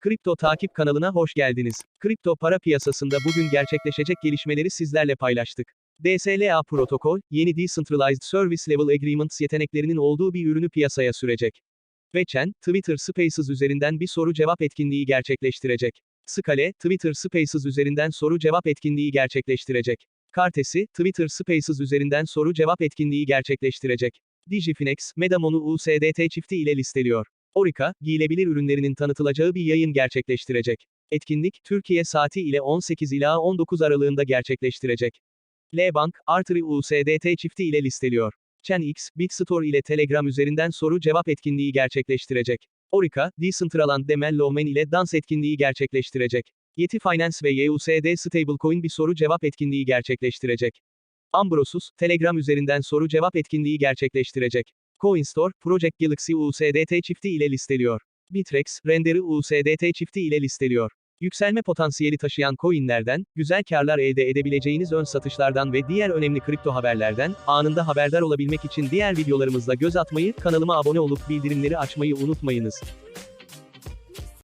Kripto Takip kanalına hoş geldiniz. Kripto para piyasasında bugün gerçekleşecek gelişmeleri sizlerle paylaştık. DSLA protokol, yeni Decentralized Service Level Agreements yeteneklerinin olduğu bir ürünü piyasaya sürecek. Veçen, Twitter Spaces üzerinden bir soru cevap etkinliği gerçekleştirecek. Skale, Twitter Spaces üzerinden soru cevap etkinliği gerçekleştirecek. Kartesi, Twitter Spaces üzerinden soru cevap etkinliği gerçekleştirecek. Digifinex, Medamon'u USDT çifti ile listeliyor. Orica, giyilebilir ürünlerinin tanıtılacağı bir yayın gerçekleştirecek. Etkinlik, Türkiye saati ile 18 ila 19 aralığında gerçekleştirecek. L-Bank, Artery USDT çifti ile listeliyor. ChainX, Bitstore ile Telegram üzerinden soru cevap etkinliği gerçekleştirecek. Orica, Decentraland Demel Lowman ile dans etkinliği gerçekleştirecek. Yeti Finance ve YUSD Stablecoin bir soru cevap etkinliği gerçekleştirecek. Ambrosus, Telegram üzerinden soru cevap etkinliği gerçekleştirecek. Coinstore, Project Galaxy USDT çifti ile listeliyor. Bitrex, Render'ı USDT çifti ile listeliyor. Yükselme potansiyeli taşıyan coinlerden, güzel karlar elde edebileceğiniz ön satışlardan ve diğer önemli kripto haberlerden, anında haberdar olabilmek için diğer videolarımızda göz atmayı, kanalıma abone olup bildirimleri açmayı unutmayınız.